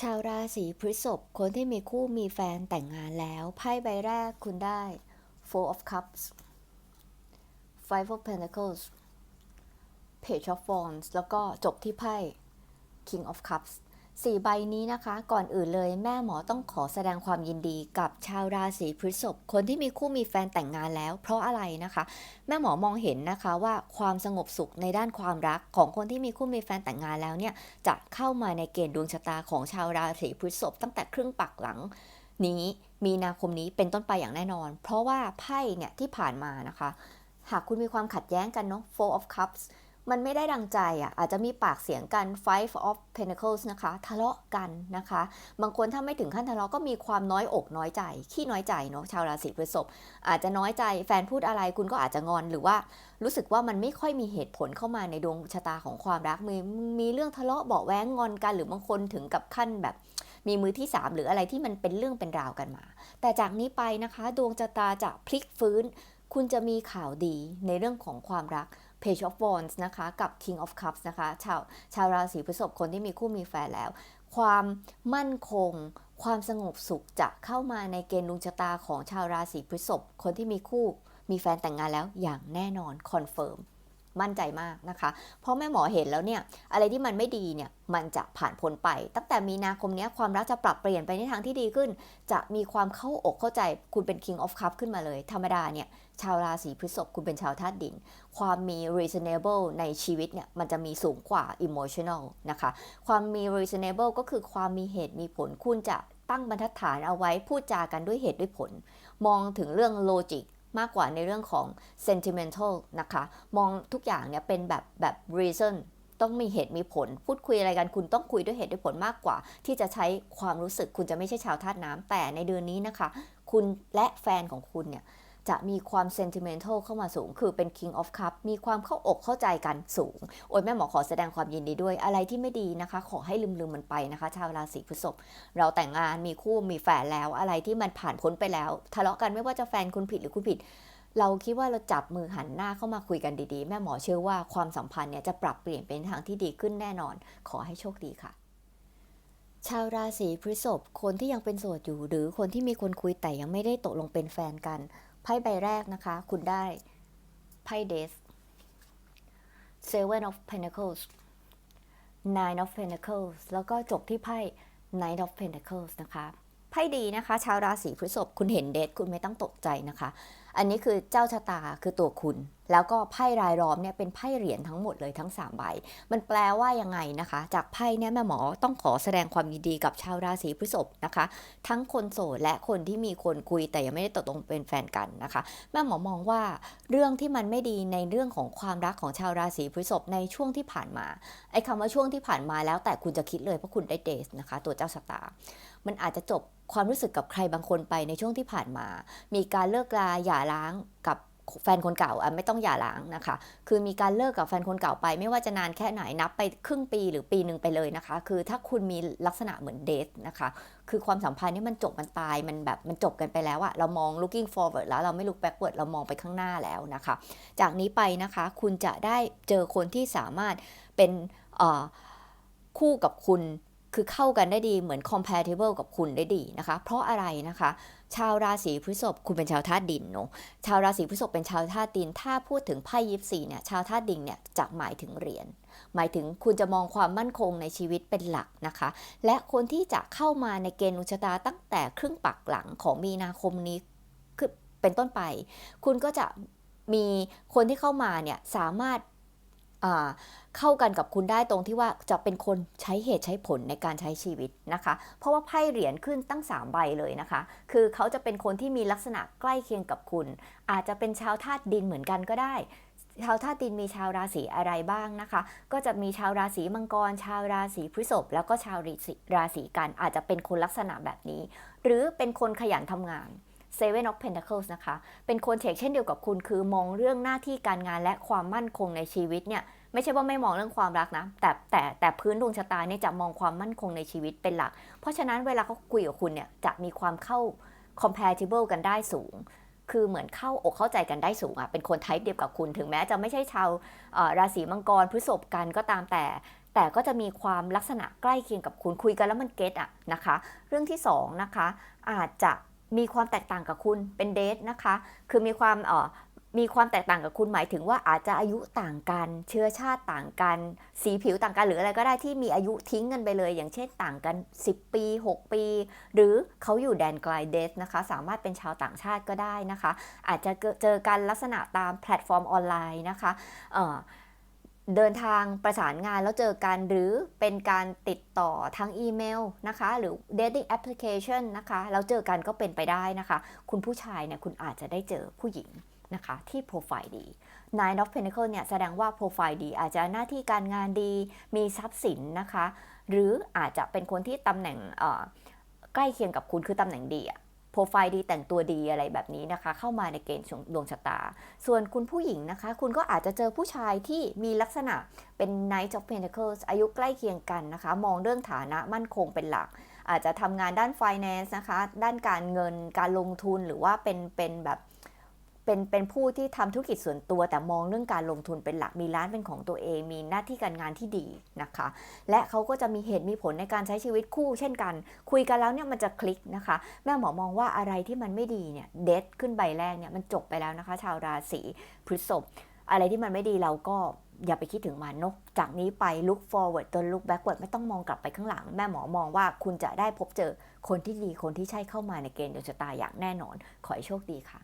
ชาวราศีพฤษภคนที่มีคู่มีแฟนแต่งงานแล้วไพ่ใบแรกคุณได้ Four of Cups Five of Pentacles Page of Wands แล้วก็จบที่ไพ่ King of Cups สี่ใบนี้นะคะ ก่อนอื่นเลยแม่หมอต้องขอแสดงความยินดีกับชาวราศีพฤษภคนที่มีคู่มีแฟนแต่งงานแล้ว เพราะอะไรนะคะ แม่หมอมองเห็นนะคะว่าความสงบสุขในด้านความรักของคนที่มีคู่มีแฟนแต่งงานแล้วเนี่ยจะเข้ามาในเกณฑ์ดวงชะตาของชาวราศีพฤษภตั้งแต่ครึ่งปักหลังนี้มีนาคมนี้เป็นต้นไปอย่างแน่นอน เพราะว่าไพ่เนี่ยที่ผ่านมานะคะ หากคุณมีความขัดแย้งกันเนาะ Four of Cups มันไม่ได้ดังใจอะอาจจะมีปากเสียงกัน Five of Pentacles นะคะทะเลาะกันนะคะ บางคนถ้าไม่ถึงขั้นทะเลาะก็มีความน้อยอกน้อยใจ ขี้น้อยใจเนาะชาวราศีพฤษภอาจจะน้อยใจแฟนพูดอะไรคุณก็อาจจะงอนหรือว่ารู้สึกว่ามันไม่ค่อยมีเหตุผลเข้ามาในดวงชะตาของความรักมีมีเรื่องทะเลาะเบาแว้งงอนกัน หรือบางคนถึงกับขั้นแบบมีมือที่ 3 หรืออะไรที่มันเป็นเรื่องเป็นราวกันมา แต่จากนี้ไปนะคะ ดวงชะตาจะพลิกฟื้น คุณจะมีข่าวดีในเรื่องของความรัก Page of Wands นะคะ กับ King of Cups นะคะ ชาวชาวราศีพฤษภคนที่มีคู่มีแฟนแล้ว ความมั่นคง ความสงบสุขจะเข้ามาในเกณฑ์ดวงชะตาของชาวราศีพฤษภคนที่มีคู่มีแฟนแต่งงานแล้วอย่างแน่นอนคอนเฟิร์ม มั่นใจมากนะคะ เพราะแม่หมอเห็นแล้วเนี่ยอะไรที่มันไม่ดีเนี่ยมันจะผ่านพ้นไป ตั้งแต่มีนาคมนี้ความรักจะปรับเปลี่ยนไปในทางที่ดีขึ้น จะมีความเข้าอกเข้าใจคุณเป็น King of Cup ขึ้นมาเลย ธรรมดาเนี่ยชาวราศีพฤษภคุณเป็นชาวธาตุดิน ความมี reasonable ในชีวิตเนี่ยมันจะมีสูงกว่า emotional นะคะ ความมี reasonable ก็คือความมีเหตุมีผลคุณจะตั้งบรรทัดฐานเอาไว้พูดจากันด้วยเหตุด้วยผล มองถึงเรื่อง logic มากกว่าในเรื่องของ sentimental นะคะ มองทุกอย่างเนี่ยเป็นแบบแบบ reason ต้องมีเหตุมีผล พูดคุยอะไรกันคุณต้องคุยด้วยเหตุด้วยผลมากกว่า ที่จะใช้ความรู้สึกคุณจะไม่ใช่ชาวธาตุน้ำแต่ในเดือนนี้นะคะ คุณและแฟนของคุณเนี่ย จะมีความ sentimental เข้ามาสูง คือเป็น king of cup มีความเข้าอกเข้าใจกันสูง โอ้ยแม่หมอขอแสดงความยินดีด้วย อะไรที่ไม่ดีนะคะ ขอให้ลืมลืมมันไปนะคะ ชาวราศีพฤษภเราแต่งงานมีคู่มีแฟนแล้วอะไรที่มันผ่านพ้นไปแล้ว ทะเลาะกันไม่ว่าจะแฟนคุณผิดหรือคุณผิด เราคิดว่าเราจับมือหันหน้าเข้ามาคุยกันดีๆ แม่หมอเชื่อว่าความสัมพันธ์เนี่ยจะปรับเปลี่ยนเป็นทางที่ดีขึ้นแน่นอน ขอให้โชคดีค่ะชาวราศีพฤษภคนที่ยังเป็นโสดอยู่ หรือคนที่มีคนคุยแต่ยังไม่ได้ตกลงเป็นแฟนกัน พ่ใบแรกนะคะ คุณได้ไพ่เดส Seven of Pentacles Nine of Pentacles แล้วก็จบที่ไพ่ Nine of Pentacles นะคะ ไพ่ดีนะคะ ชาวราศีพฤษภคุณเห็นเดทคุณไม่ต้องตกใจนะคะอันนี้คือเจ้าชะตาคือตัวคุณ แล้วก็ไพ่รายล้อมเนี่ยเป็นไพ่เหรียญทั้งหมดเลยทั้ง 3 ใบ มันแปลว่ายังไงนะคะ จากไพ่เนี่ยแม่หมอต้องขอแสดงความยินดีกับชาวราศีพฤษภนะคะ ทั้งคนโสดและคนที่มีคนคุยแต่ยังไม่ได้ตกลงเป็นแฟนกันนะคะ แม่หมอมองว่าเรื่องที่มันไม่ดีในเรื่องของความรักของชาวราศีพฤษภในช่วงที่ผ่านมาไอ้คำว่าช่วงที่ผ่านมาแล้วแต่คุณจะคิดเลยเพราะคุณได้เดสนะคะ ตัวเจ้าชะตา มันอาจจะจบความรู้สึกกับใครบางคนไปในช่วงที่ผ่านมา มีการเลิกลาหย่าร้างกับแฟนคนเก่าไม่ต้องหย่าร้างนะคะ คือมีการเลิกกับแฟนคนเก่าไป ไม่ว่าจะนานแค่ไหนนับไปครึ่งปีหรือปีหนึ่งไปเลยนะคะ คือถ้าคุณมีลักษณะเหมือนเดทนะคะ คือความสัมพันธ์นี่มันจบมันตายมันแบบมันจบกันไปแล้วอะเรามอง looking forward แล้วเราไม่ look backward เรามองไปข้างหน้าแล้วนะคะ จากนี้ไปนะคะคุณจะได้เจอคนที่สามารถเป็นคู่กับคุณ คือเข้ากันได้ดีเหมือน compatible กับคุณได้ดีนะคะ เพราะอะไรนะคะ ชาวราศีพฤษภคุณเป็นชาวธาตุดินเนาะชาวราศีพฤษภเป็นชาวธาตุดิน ถ้าพูดถึงไพ่ยิปซีเนี่ยชาวธาตุดินเนี่ยจะหมายถึงเหรียญหมายถึงคุณจะมองความมั่นคงในชีวิตเป็นหลักนะคะ และคนที่จะเข้ามาในเกณฑ์ดวงชะตาตั้งแต่ครึ่งปักหลังของมีนาคมนี้คือเป็นต้นไป คุณก็จะมีคนที่เข้ามาเนี่ยสามารถ เข้ากันกับคุณได้ตรงที่ว่าจะเป็นคนใช้เหตุใช้ผลในการใช้ชีวิตนะคะ เพราะว่าไพ่เหรียญขึ้นตั้ง 3 ใบเลยนะคะ คือเขาจะเป็นคนที่มีลักษณะใกล้เคียงกับคุณ อาจจะเป็นชาวธาตุดินเหมือนกันก็ได้ชาวธาตุดินมีชาวราศีอะไรบ้างนะคะ ก็จะมีชาวราศีมังกร ชาวราศีพฤษภแล้วก็ชาวราศีราศีกันอาจจะเป็นคนลักษณะแบบนี้ หรือเป็นคนขยันทำงาน Seven of Pentacles นะคะ เป็นคนเฉกเช่นเดียวกับคุณคือมองเรื่องหน้าที่การงานและความมั่นคงในชีวิตเนี่ยไม่ใช่ว่าไม่มองเรื่องความรักนะ แต่แต่แต่พื้นดวงชะตาเนี่ยจะมองความมั่นคงในชีวิตเป็นหลัก เพราะฉะนั้นเวลาเขาคุยกับคุณเนี่ยจะมีความเข้า compatible กันได้สูง คือเหมือนเข้าอกเข้าใจกันได้สูงอะเป็นคนไทป์เดียวกับคุณ ถึงแม้จะไม่ใช่ชาวราศีมังกรพฤษภกันก็ตามแต่ แต่ก็จะมีความลักษณะใกล้เคียงกับคุณคุยกันแล้วมันเก็ตอะนะคะ เรื่องที่สองนะคะอาจจะ มีความแตกต่างกับคุณเป็นเดทนะคะ คือมีความเออมีความแตกต่างกับคุณหมายถึงว่าอาจจะอายุต่างกัน เชื้อชาติต่างกัน สีผิวต่างกันหรืออะไรก็ได้ที่มีอายุทิ้งกันไปเลย อย่างเช่นต่างกัน 10 ปี 6 ปี หรือเขาอยู่แดนไกลเดสนะคะ สามารถเป็นชาวต่างชาติก็ได้นะคะ อาจจะเจอกันลักษณะตามแพลตฟอร์มออนไลน์นะคะเเดินทางประสานงานแล้วเจอกันหรือเป็นการติดต่อทางอีเมลนะคะ หรือ dating application นะคะแล้วเจอกันก็เป็นไปได้นะคะ คุณผู้ชายเนี่ยคุณอาจจะได้เจอผู้หญิงนะคะที่โปรไฟล์ดี Nine of Pentacles เนี่ยแสดงว่าโปรไฟล์ดี อาจจะหน้าที่การงานดี มีทรัพย์สินนะคะ หรืออาจจะเป็นคนที่ตำแหน่งใกล้เคียงกับคุณคือตำแหน่งดีอะ รไฟล์ดีแต่งตัวดีอะไรแบบนี้นะคะ เข้ามาในเกณฑ์ดวงชะตา ส่วนคุณผู้หญิงนะคะ คุณก็อาจจะเจอผู้ชายที่มีลักษณะเป็น Knight of Pentacles อายุใกล้เคียงกันนะคะ มองเรื่องฐานะมั่นคงเป็นหลัก อาจจะทำงานด้าน finance นะคะ ด้านการเงินการลงทุนหรือว่าเป็นเป็นแบบ เป็นเป็นผู้ที่ทำธุรกิจส่วนตัว แต่มองเรื่องการลงทุนเป็นหลักมีร้านเป็นของตัวเอง มีหน้าที่การงานที่ดีนะคะ และเขาก็จะมีเหตุมีผลในการใช้ชีวิตคู่เช่นกัน คุยกันแล้วเนี่ยมันจะคลิกนะคะ แม่หมอมองว่าอะไรที่มันไม่ดีเนี่ยเดทขึ้นใบแรกเนี่ยมันจบไปแล้วนะคะ ชาวราศีพฤษภอะไรที่มันไม่ดีเราก็อย่าไปคิดถึงมันนก จากนี้ไป look forward จน look backward ไม่ต้องมองกลับไปข้างหลัง แม่หมอมองว่าคุณจะได้พบเจอคนที่ดีคนที่ใช่เข้ามาในเกณฑ์ดวงชะตาอย่างแน่นอน ขอให้โชคดีค่ะ